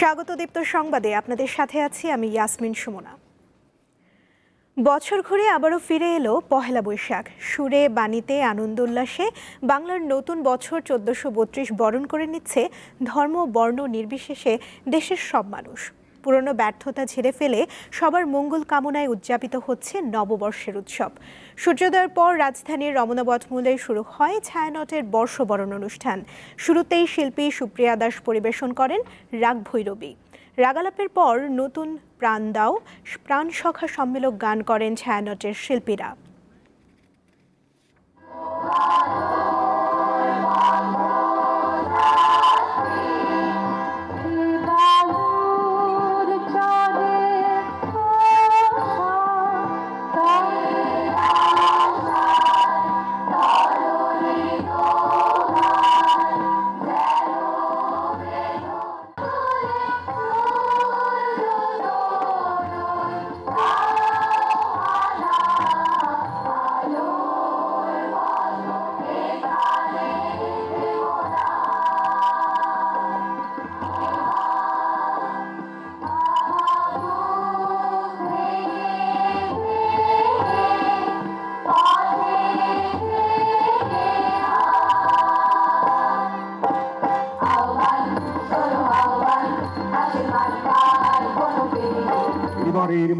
স্বাগত দীপ্ত সংবাদে আপনাদের সাথে আছি আমি ইয়াসমিন সুমনা। বছর ঘুরে আবারও ফিরে এলো পহেলা বৈশাখ। সুরে, বাণীতে, আনন্দ উল্লাসে বাংলার নতুন বছর চোদ্দশো বত্রিশ বরণ করে নিচ্ছে ধর্ম, বর্ণ নির্বিশেষে দেশের সব মানুষ। পুরনো ব্যর্থতা ঝেড়ে ফেলে সবার মঙ্গল কামনায় উদযাপিত হচ্ছে নববর্ষের উৎসব। সূর্যোদয়ের পর রাজধানীর রমনাবট মূলে শুরু হয় ছায়ানটের বর্ষবরণ অনুষ্ঠান। শুরুতেই শিল্পী সুপ্রিয়া দাস পরিবেশন করেন রাগ ভৈরবী রাগালাপের পর নতুন প্রাণ দাও, প্রাণ সখা সম্মেলক গান করেন ছায়ানটের শিল্পীরা।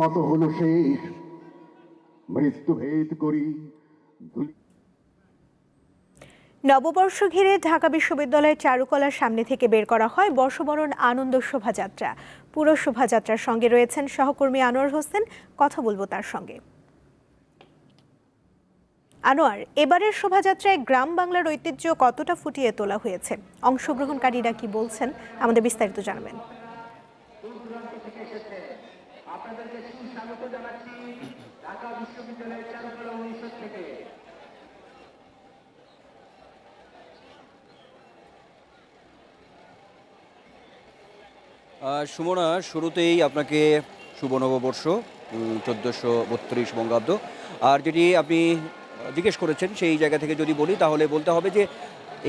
মতো হলো শেষ মৃত্যু ভেদ করি নববর্ষ ঘিরে ঢাকা বিশ্ববিদ্যালয়ের চারুকলার সামনে থেকে বের করা হয় বর্ষবরণ আনন্দ শোভাযাত্রা। পুরো শোভাযাত্রার সঙ্গে রয়েছেন সহকর্মী আনোয়ার হোসেন, কথা বলব তার সঙ্গে। আনোয়ার, এবারের শোভাযাত্রায় গ্রাম বাংলার ঐতিহ্য কতটা ফুটিয়ে তোলা হয়েছে? অংশগ্রহণকারীরা কি বলছেন? আমাদের বিস্তারিত জানাবেন। সুমনা, শুরুতেই আপনাকে শুভ নববর্ষ চোদ্দোশো বত্রিশ বঙ্গাব্দ। আর যেটি আপনি জিজ্ঞেস করেছেন সেই জায়গা থেকে যদি বলি, তাহলে বলতে হবে যে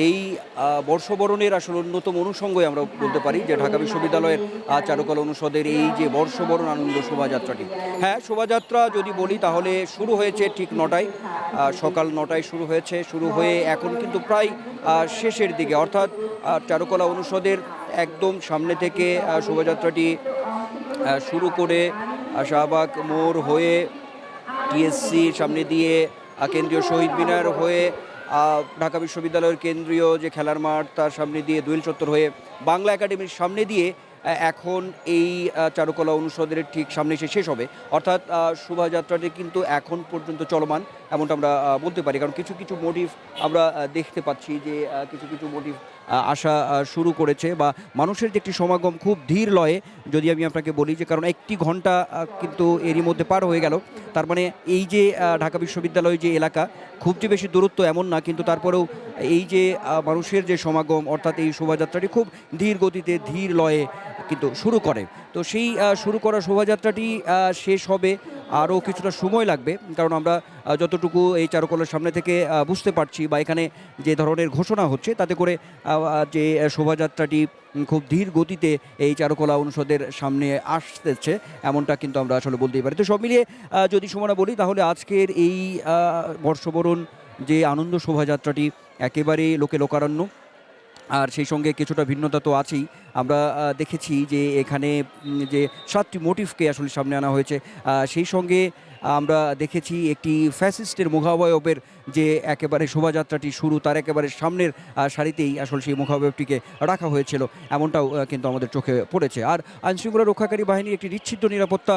এই বর্ষবরণের আসলে অন্যতম অনুষঙ্গই আমরা বলতে পারি যে ঢাকা বিশ্ববিদ্যালয়ের চারুকলা অনুষদের এই যে বর্ষবরণ আনন্দ শোভাযাত্রাটি। হ্যাঁ শোভাযাত্রা যদি বলি তাহলে শুরু হয়েছে ঠিক নটায় সকাল নটায় শুরু হয়েছে, শুরু হয়ে এখন কিন্তু প্রায় শেষের দিকে। অর্থাৎ চারুকলা অনুষদের একদম সামনে থেকে শোভাযাত্রাটি শুরু করে শাহবাগ মোড় হয়ে টিএসসি সামনে দিয়ে কেন্দ্রীয় শহীদ মিনার হয়ে ঢাকা বিশ্ববিদ্যালয়ের কেন্দ্রীয় যে খেলার মাঠ, তার সামনে দিয়ে দোয়েল চত্বর হয়ে বাংলা একাডেমির সামনে দিয়ে এখন এই চারুকলা অনুষদের ঠিক সামনে এসে শেষ হবে। অর্থাৎ শোভাযাত্রাটি কিন্তু এখন পর্যন্ত চলমান, এমনটা আমরা বলতে পারি। কারণ কিছু কিছু মোটিভ আমরা দেখতে পাচ্ছি যে কিছু কিছু মোটিভ আসা শুরু করেছে বা মানুষের যে একটি সমাগম খুব ধীর লয়ে, যদি আমি আপনাকে বলি যে কারণ একটি ঘণ্টা কিন্তু এরই মধ্যে পার হয়ে গেল। তার মানে এই যে ঢাকা বিশ্ববিদ্যালয় যে এলাকা খুব যে বেশি দূরত্ব এমন না, কিন্তু তারপরেও এই যে মানুষের যে সমাগম অর্থাৎ এই শোভাযাত্রাটি খুব ধীর গতিতে, ধীর লয়ে কিন্তু শুরু করে। তো সেই শুরু করা শোভাযাত্রাটি শেষ হবে আরও কিছুটা সময় লাগবে, কারণ আমরা যতটুকু এই চারুকলার সামনে থেকে বুঝতে পারছি বা এখানে যে ধরনের ঘোষণা হচ্ছে, তাতে করে যে শোভাযাত্রাটি খুব ধীর গতিতে এই চারুকলা অনুষদের সামনে আসতেছে, এমনটা কিন্তু আমরা আসলে বলতেই পারি। তো সব মিলিয়ে যদি সমানা বলি, তাহলে আজকের এই বর্ষবরণ যে আনন্দ শোভাযাত্রাটি একেবারেই লোকে লোকারণ্য। আর সেই সঙ্গে কিছুটা ভিন্নতা তো আছেই। আমরা দেখেছি যে এখানে যে সাতটি মোটিভকে আসলে সামনে আনা হয়েছে। সেই সঙ্গে আমরা দেখেছি একটি ফ্যাসিস্টের মুখাবয়বের যে একেবারে শোভাযাত্রাটি শুরু, তার একেবারে সামনের সারিতেই আসলে সেই মুখাবয়বটিকে রাখা হয়েছিল। এমনটাও কিন্তু আমাদের চোখে পড়েছে। আর আইনশৃঙ্খলা রক্ষাকারী বাহিনীর একটি নিশ্চিত নিরাপত্তা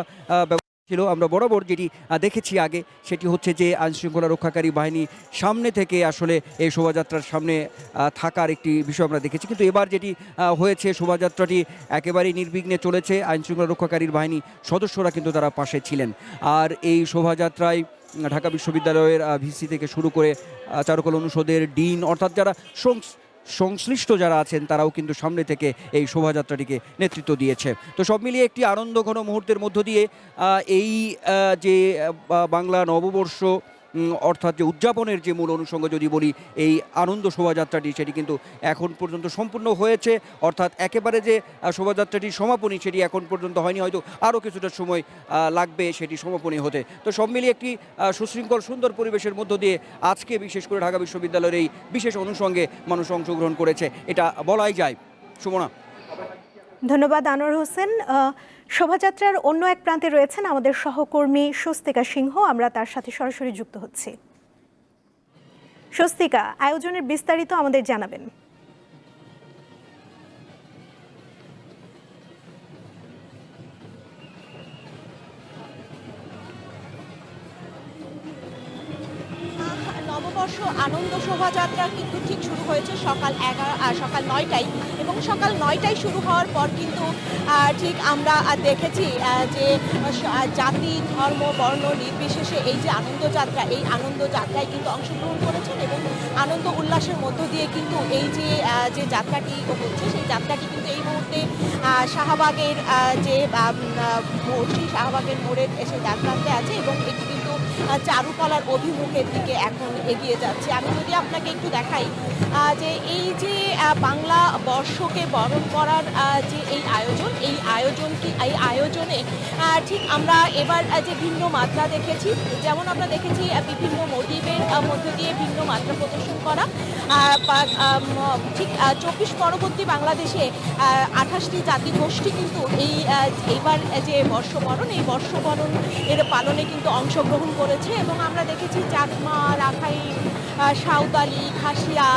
ছিল। আমরা বরাবর যেটি দেখেছি আগে, সেটি হচ্ছে যে আইনশৃঙ্খলা রক্ষাকারী বাহিনী সামনে থেকে আসলে এই শোভাযাত্রার সামনে থাকার একটি বিষয় আমরা দেখেছি। কিন্তু এবার যেটি হয়েছে, শোভাযাত্রাটি একেবারেই নির্বিঘ্নে চলেছে। আইনশৃঙ্খলা রক্ষাকারীর বাহিনী সদস্যরা কিন্তু তারা পাশে ছিলেন। আর এই শোভাযাত্রায়, ঢাকা বিশ্ববিদ্যালয়ের ভিসি থেকে শুরু করে চারুকলা অনুষদের ডিন, অর্থাৎ যারা সংশ্লিষ্ট যারা আছেন, তারাও কিন্তু সামনে থেকে এই শোভাযাত্রাটিকে নেতৃত্ব দিয়েছে। তো সব মিলিয়ে একটি আনন্দঘন মুহূর্তের মধ্য দিয়ে এই যে বাংলা নববর্ষ অর্থাৎ যে উদযাপনের যে মূল অনুষঙ্গ যদি বলি এই আনন্দ শোভাযাত্রাটি সেটি কিন্তু এখন পর্যন্ত সম্পূর্ণ হয়েছে। অর্থাৎ একেবারে যে আহ, শোভাযাত্রাটির সমাপনী সেটি এখন পর্যন্ত হয়নি। হয়তো আরও কিছুটা সময় লাগবে সেটি সমাপনী হতে। তো সব মিলিয়ে একটি সুশৃঙ্খল সুন্দর পরিবেশের মধ্য দিয়ে আজকে বিশেষ করে ঢাকা বিশ্ববিদ্যালয়ের এই বিশেষ অনুষঙ্গে মানুষ অংশগ্রহণ করেছে। এটা বলাই যায়। সুমনা। ধন্যবাদ, আনোয়ার হোসেন। শোভাযাত্রার অন্য এক প্রান্তে রয়েছেন আমাদের সহকর্মী স্বস্তিকা সিংহ। আমরা তার সাথে সরাসরি যুক্ত হচ্ছি। স্বস্তিকা, আয়োজনের বিস্তারিত আমাদের জানাবেন। নববর্ষ আনন্দ শোভাযাত্রা কিন্তু ঠিক শুরু হয়েছে সকাল এগারো সকাল নয়টায়। এবং সকাল নয়টায় শুরু হওয়ার পর কিন্তু ঠিক আমরা দেখেছি যে জাতি, ধর্ম, বর্ণ নির্বিশেষে এই যে আনন্দযাত্রা, এই আনন্দযাত্রায় কিন্তু অংশগ্রহণ করেছেন এবং আনন্দ উল্লাসের মধ্য দিয়ে কিন্তু এই যে যে যাত্রাটি হচ্ছে, সেই যাত্রাটি কিন্তু এই মুহূর্তে শাহবাগের যে মোড় সেই শাহবাগের মোড়ের এসে যাত্রাতে আছে এবং এটি চারুকলার অভিমুখের দিকে এখন এগিয়ে যাচ্ছে। আমি যদি আপনাকে একটু দেখাই যে এই যে বাংলা বর্ষকে বরণ করার যে এই আয়োজন এই আয়োজনটি এই আয়োজনে ঠিক আমরা এবার যে ভিন্ন মাত্রা দেখেছি যেমন আমরা দেখেছি বিভিন্ন মোটিভের মধ্য দিয়ে ভিন্ন মাত্রা প্রদর্শন করা। ঠিক চব্বিশ পরবর্তী বাংলাদেশে আঠাশটি জাতি গোষ্ঠী কিন্তু এই আহ, এইবার যে বর্ষবরণ এই বর্ষবরণ এর পালনে কিন্তু অংশগ্রহণ করেছে এবং আমরা দেখেছি চাকমা রাখাই সাঁওতালি, খাসিয়া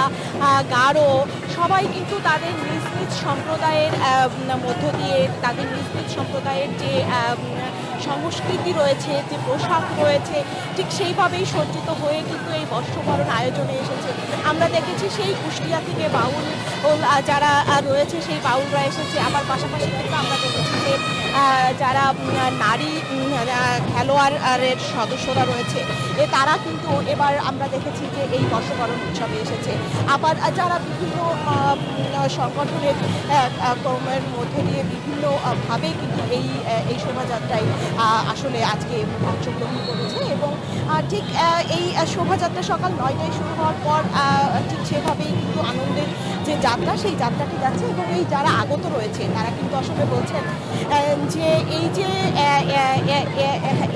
গারো সবাই কিন্তু তাদের নিজ নিজ সম্প্রদায়ের মধ্য দিয়ে তাদের নিজ নিজ সম্প্রদায়ের যে সংস্কৃতি রয়েছে, যে পোশাক রয়েছে, ঠিক সেইভাবেই সজ্জিত হয়ে কিন্তু এই বর্ষবরণ আয়োজনে এসেছে। আমরা দেখেছি সেই কুষ্টিয়া থেকে বাউল আহ, যারা রয়েছে সেই বাউলরা এসেছে। আবার পাশাপাশি কিন্তু আমরা দেখেছি যে যারা নারী খেলোয়াড়ের সদস্যরা রয়েছে এ তারা কিন্তু এবার আমরা দেখেছি যে এই বর্ষবরণ উৎসবে এসেছে। আবার যারা বিভিন্ন সংগঠনের কর্মের মধ্য দিয়ে বিভিন্নভাবে কিন্তু এই এই শোভাযাত্রায় আসলে আজকে অংশগ্রহণ করেছে এবং ঠিক এই শোভাযাত্রা সকাল নয়টায় শুরু হওয়ার পর ঠিক সেভাবেই যে যাত্রা সেই যাত্রাটি যাচ্ছে এবং এই যারা আগত রয়েছে তারা কিন্তু আসলে বলছেন যে এই যে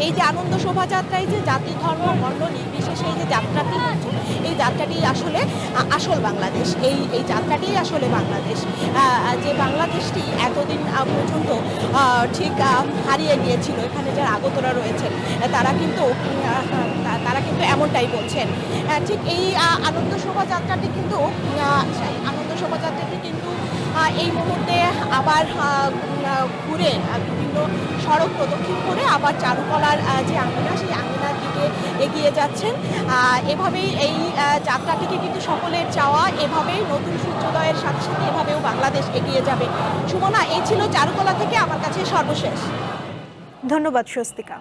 এই যে আনন্দ শোভাযাত্রায় যে জাতি ধর্ম বর্ণ নির্বিশেষে এই যে যাত্রাটি এই যাত্রাটি আসলে আসল বাংলাদেশ। এই এই যাত্রাটিই আসলে বাংলাদেশ। যে বাংলাদেশটি এতদিন পর্যন্ত ঠিক হারিয়ে গিয়েছিল এখানে যারা আগতরা রয়েছেন আহ, তারা কিন্তু তারা কিন্তু এমনটাই বলছেন। ঠিক এই আনন্দ শোভাযাত্রাটি কিন্তু আনন্দ শোভাযাত্রাটি কিন্তু এই মুহূর্তে আবার ঘুরে বিভিন্ন সড়ক প্রদক্ষিণ করে আবার চারুকলার যে আঙ্গিনা সেই আঙ্গিনার দিকে এগিয়ে যাচ্ছেন। এভাবেই এই যাত্রাটিকে কিন্তু সকলের চাওয়া, এভাবেই নতুন সূর্যোদয়ের সাথে সাথে এভাবেও বাংলাদেশ এগিয়ে যাবে। সুমনা, এই ছিল চারুকলা থেকে আমার কাছে সর্বশেষ। ধন্যবাদ, স্বস্তিকা।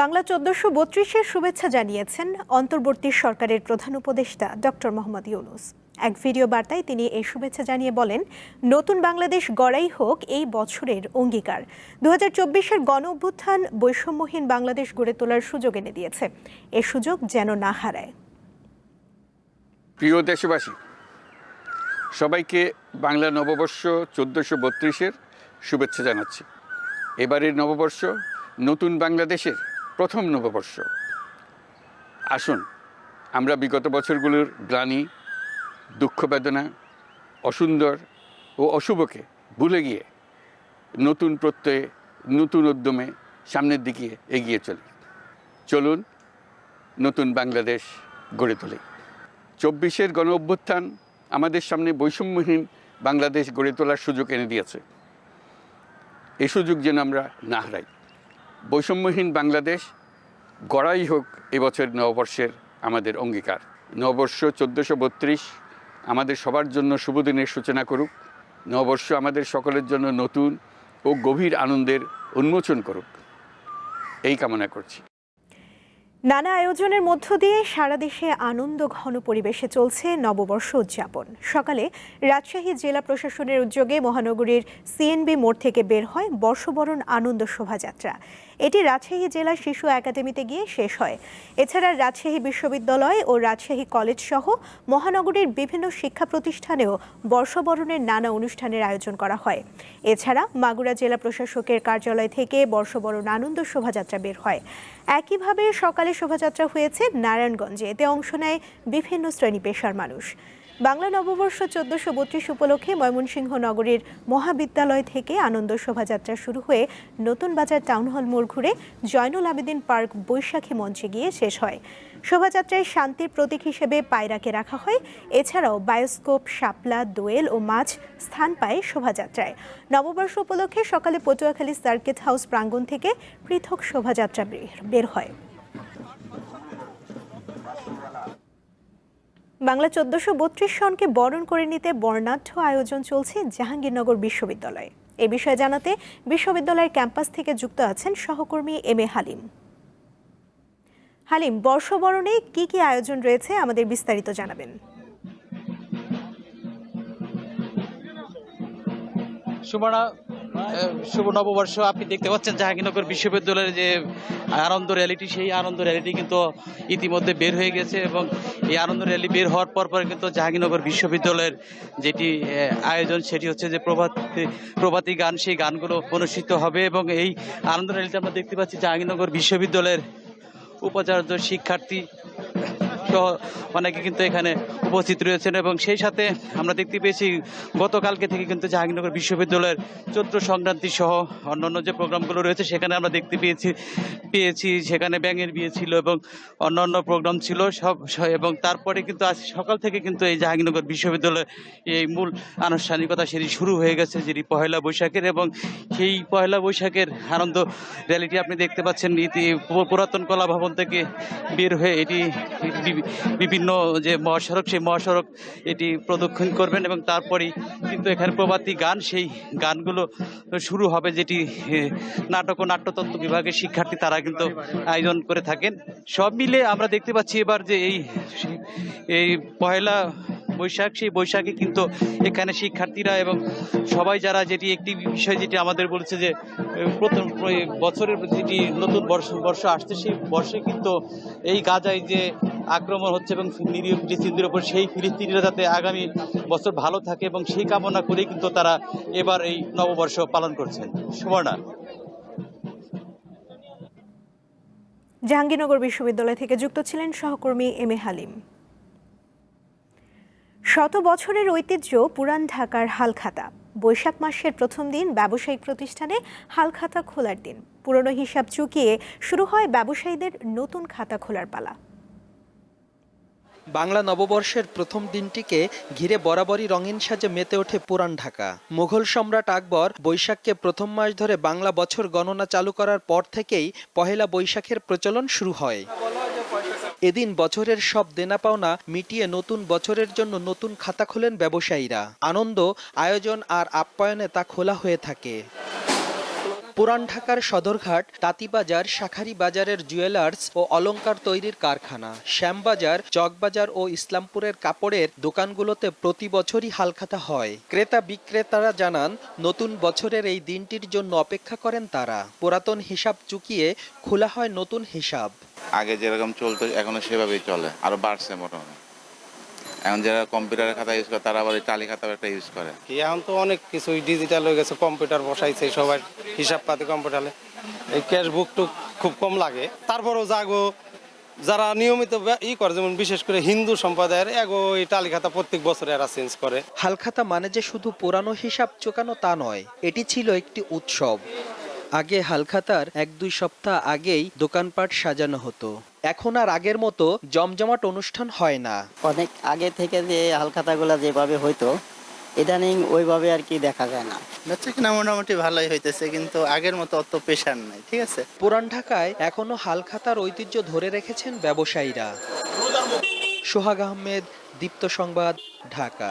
বাংলা চোদ্দশো বত্রিশের শুভেচ্ছা জানিয়েছেন অন্তর্বর্তী সরকারের প্রধান উপদেষ্টা ডক্টর মোহাম্মদ ইউনুস। এক ভিডিও বার্তায় তিনি এই শুভেচ্ছা জানিয়ে বলেন, নতুন বাংলাদেশ গড়াই হোক এই বছরের অঙ্গীকার। দু হাজার চব্বিশের গণ অভ্যুত্থান বৈষম্যহীন বাংলাদেশ গড়ে তোলার সুযোগ এনে দিয়েছে। এ সুযোগ যেন না হারায়। প্রিয় দেশবাসী, সবাইকে বাংলা নববর্ষ চোদ্দোশো বত্রিশের শুভেচ্ছা জানাচ্ছি। এবারের নববর্ষ নতুন বাংলাদেশের প্রথম নববর্ষ। আসুন, আমরা বিগত বছরগুলোর গ্লানি, দুঃখ বেদনা, অসুন্দর ও অশুভকে ভুলে গিয়ে নতুন প্রত্যয়ে, নতুন উদ্যমে সামনের দিকে এগিয়ে চলি। চলুন, নতুন বাংলাদেশ গড়ে তুলি। চব্বিশের গণ অভ্যুত্থান আমাদের সামনে বৈষম্যহীন বাংলাদেশ গড়ে তোলার সুযোগ এনে দিয়েছে। এ সুযোগ যেন আমরা না হারাই। বৈষম্যহীন বাংলাদেশ গড়াই হোক এবছর নববর্ষের আমাদের অঙ্গীকার। নববর্ষ চোদ্দোশো বত্রিশ আমাদের সবার জন্য শুভদিনের সূচনা করুক। নববর্ষ আমাদের সকলের জন্য নতুন ও গভীর আনন্দের উন্মোচন করুক। এই কামনা করছি। নানা আয়োজনের মধ্য দিয়ে সারা দেশে আনন্দ ঘন পরিবেশে চলছে নববর্ষ উদযাপন। সকালে রাজশাহী জেলা প্রশাসনের উদ্যোগে মহানগরীর সিএনবি মোড় থেকে বের হয় বর্ষবরণ আনন্দ শোভাযাত্রা। এটি রাজশাহী জেলা শিশু একাডেমিতে গিয়ে শেষ হয়। এছাড়া রাজশাহী বিশ্ববিদ্যালয় ও রাজশাহী কলেজ সহ মহানগরীর বিভিন্ন শিক্ষা প্রতিষ্ঠানেও বর্ষবরণের নানা অনুষ্ঠানের আয়োজন করা হয়। এছাড়া মাগুরা জেলা প্রশাসকের কার্যালয় থেকে বর্ষবরণ আনন্দ শোভাযাত্রা বের হয়। একইভাবে সকালে শোভাযাত্রা হয়েছে নারায়ণগঞ্জে। এতে অংশ নেয় বিভিন্ন শ্রেণি পেশার মানুষ। বাংলা নববর্ষ চোদ্দশো বত্রিশ উপলক্ষে ময়মনসিংহ নগরীর মহাবিদ্যালয় থেকে আনন্দ শোভাযাত্রা শুরু হয়ে নতুন বাজার টাউন হল মোড় ঘুরে জয়নুল আবেদিন পার্ক বৈশাখী মঞ্চে গিয়ে শেষ হয়। শোভাযাত্রায় শান্তির প্রতীক হিসেবে পায়রাকে রাখা হয়। এছাড়াও বায়োস্কোপ, শাপলা, দোয়েল ও মাছ স্থান পায় শোভাযাত্রায়। নববর্ষ উপলক্ষে সকালে পটুয়াখালী সার্কিট হাউস প্রাঙ্গণ থেকে পৃথক শোভাযাত্রা বের- হয়। বাংলা চোদ্দশো বত্রিশ সনকে বরণ করে নিতে বর্ণাঢ্য আয়োজন চলছে জাহাঙ্গীরনগর বিশ্ববিদ্যালয়ে। এ বিষয়ে জানাতে বিশ্ববিদ্যালয়ের ক্যাম্পাস থেকে যুক্ত আছেন সহকর্মী এম এ হালিম। হালিম বর্ষবরণে কি কি আয়োজন রয়েছে আমাদের বিস্তারিত জানাবেন। আহ, শুভ নববর্ষ, আপনি দেখতে পাচ্ছেন জাহাঙ্গীরনগর বিশ্ববিদ্যালয়ের যে আনন্দ র্যালিটি সেই আনন্দ র্যালিটি কিন্তু ইতিমধ্যে বের হয়ে গেছে এবং এই আনন্দ র্যালি বের হওয়ার পর পর কিন্তু জাহাঙ্গীরনগর বিশ্ববিদ্যালয়ের যেটি আয়োজন, সেটি হচ্ছে যে প্রভাতী প্রভাতী গান, সেই গানগুলো অনুষ্ঠিত হবে এবং এই আনন্দ র্যালিতে আমরা দেখতে পাচ্ছি জাহাঙ্গীরনগর বিশ্ববিদ্যালয়ের উপাচার্য, শিক্ষার্থী সহ অনেকে কিন্তু এখানে উপস্থিত রয়েছেন এবং সেই সাথে আমরা দেখতে পেয়েছি গতকালকে থেকে কিন্তু জাহাঙ্গীরনগর বিশ্ববিদ্যালয়ের চৈত্র সংক্রান্তি সহ অন্যান্য যে প্রোগ্রামগুলো রয়েছে, সেখানে আমরা দেখতে পেয়েছি পেয়েছি, সেখানে ব্যাঙের বিয়ে ছিল এবং অন্যান্য প্রোগ্রাম ছিল সব এবং তারপরে কিন্তু আজ সকাল থেকে কিন্তু এই জাহাঙ্গীরনগর বিশ্ববিদ্যালয়ের এই মূল আনুষ্ঠানিকতা সেটি শুরু হয়ে গেছে, যেটি পহেলা বৈশাখের এবং সেই পহেলা বৈশাখের আনন্দ র্যালিটি আপনি দেখতে পাচ্ছেন ইতি পুরাতন কলা ভবন থেকে বের হয়ে এটি বিভিন্ন যে মহাসড়ক, সেই মহাসড়ক এটি প্রদক্ষিণ করবেন এবং তারপরেই কিন্তু এখানে প্রভাতী গান, সেই গানগুলো শুরু হবে যেটি নাটক ও নাট্যতত্ত্ব বিভাগের শিক্ষার্থী তারা কিন্তু আয়োজন করে থাকেন। সব মিলে আমরা দেখতে পাচ্ছি এবার যে এই এই পয়লা বৈশাখ, সেই বৈশাখে কিন্তু এখানে শিক্ষার্থীরা এবং সবাই যারা যেটি একটি বিষয় যেটি আমাদের বলছে যে, প্রথম বছরের যেটি নতুন বর্ষ বর্ষ আসছে, সেই বর্ষে কিন্তু এই গাজায় যে আক্রমণ হচ্ছে এবং নিরীহ ফিলিস্তিনদের উপর, সেই ফিলিস্তিনিরা যাতে আগামী বছর ভালো থাকে এবং সেই কামনা করেই কিন্তু তারা এবার এই নববর্ষ পালন করছেন সুবর্ণা। জাহাঙ্গীরনগর বিশ্ববিদ্যালয় থেকে যুক্ত ছিলেন সহকর্মী এম এ হালিম। শত বছরের ঐতিহ্য পুরান ঢাকার হালখাতা। বৈশাখ মাসের প্রথম দিন ব্যবসায়িক প্রতিষ্ঠানে হালখাতা খোলার দিন। পুরনো হিসাব চুকিয়ে শুরু হয় ব্যবসায়ীদের নতুন খাতা খোলার পালা। বাংলা নববর্ষের প্রথম দিনটিকে ঘিরে বরাবরই রঙিন সাজে মেতে ওঠে পুরান ঢাকা। মুঘল সম্রাট আকবর বৈশাখকে প্রথম মাস ধরে বাংলা বছর গণনা চালু করার পর থেকেই পহেলা বৈশাখের প্রচলন শুরু হয়। এদিন বছরের সব দেনা পাওনা মিটিয়ে নতুন বছরের জন্য নতুন খাতা খোলেন ব্যবসায়ীরা। আনন্দ, আয়োজন আর আপ্যায়নে তা খোলা হয়ে থাকে। পুরান ঢাকার সদরঘাট, তাঁতিবাজার শাখারি বাজারের জুয়েলার্স ও অলঙ্কার তৈরির কারখানা, শ্যামবাজার, চকবাজার ও ইসলামপুরের কাপড়ের দোকানগুলোতে প্রতি বছরই হালখাতা হয়। ক্রেতা বিক্রেতারা জানান, নতুন বছরের এই দিনটির জন্য অপেক্ষা করেন তারা। পুরাতন হিসাব চুকিয়ে খোলা হয় নতুন হিসাব। আগে যেরকম চলতো, এখনও সেভাবেই চলে, আরও বাড়ছে মোটামুটি। এখন যারা কম্পিউটারের খাতা ইউজ করে তারা আবার এই টালি খাতা একটা ইউজ করে। কি এখন তো অনেক কিছুই ডিজিটাল হয়ে গেছে কম্পিউটার বসাইছে সবাই হিসাব পাতি কম্পিউটারে এই ক্যাশ বুক টুক খুব কম লাগে। তারপরেও যাগো যারা নিয়মিত ই করে যেমন বিশেষ করে হিন্দু সম্প্রদায়ের এগো এই টালি খাতা প্রত্যেক বছরে এরা চেঞ্জ করে। হালখাতা মানে যে শুধু পুরানো হিসাব চোকানো তা নয় এটি ছিল একটি উৎসব। আগে হালখাতার এক দুই সপ্তাহ আগেই দোকানপাট সাজানো হতো। এখন আর আগের মতো জমজমাট অনুষ্ঠান হয় না। অনেক আগে থেকে যে হালখাতাগুলো যেভাবে হইতো ইদানিং ওইভাবে আর কি দেখা যায় না। বেচা কিনা মোটামুটি ভালোই হইতেছে কিন্তু আগের মতো অত প্রেশার নাই ঠিক আছে? পুরান ঢাকায় এখনও হালখাতার ঐতিহ্য ধরে রেখেছেন ব্যবসায়ীরা। সোহাগ আহমেদ দীপ্ত সংবাদ ঢাকা।